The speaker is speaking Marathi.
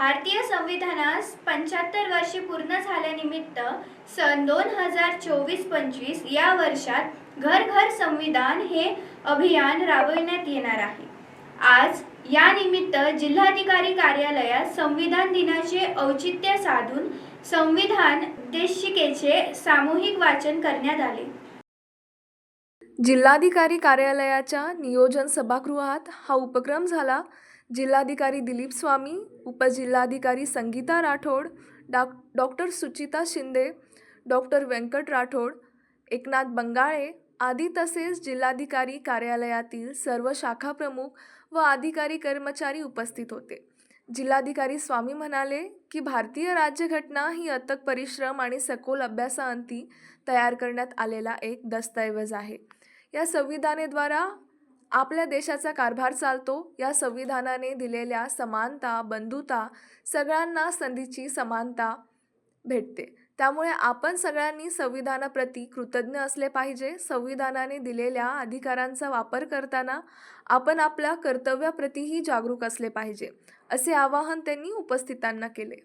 भारतीय संविधानास पंच्याहत्तर वर्षे पूर्ण झाल्यानिमित्त सन दोन हजार चोवीस पंचवीस या वर्षात घर घर संविधान हे अभियान राबविण्यात येणार आहे. आज या निमित्त जिल्हाधिकारी कार्यालयात संविधान दिनाचे औचित्य साधून संविधान देशिकेचे सामूहिक वाचन करण्यात आले. जिल्हाधिकारी कार्यालयाच्या नियोजन सभागृहात हा उपक्रम झाला. जिल्हाधिकारी दिलीप स्वामी उपजिल्हाधिकारी Sangita Rathod doc doctor Suchita Shinde doctor Vyankat Rathod Eknath Bangale आदी तसेच जिल्हाधिकारी कार्यालयातील सर्व शाखा प्रमुख व अधिकारी कर्मचारी उपस्थित होते. जिल्हाधिकारी स्वामी म्हणाले की भारतीय राज्यघटना ही अथक परिश्रम आणि सखोल अभ्यासाअंती तयार करण्यात आलेला एक दस्तऐवज आहे. या संविधानेद्वारा आपल्या देशाचा कारभार चालतो. या संविधानाने दिलेल्या समानता बंधुता सगळ्यांना संधीची समानता भेटते. त्यामुळे आपण सगळ्यांनी संविधानाप्रती कृतज्ञ असले पाहिजे. संविधानाने दिलेल्या अधिकारांचा वापर करताना आपण आपल्या कर्तव्याप्रतीही जागरूक असले पाहिजे. असे आवाहन त्यांनी उपस्थितांना केले.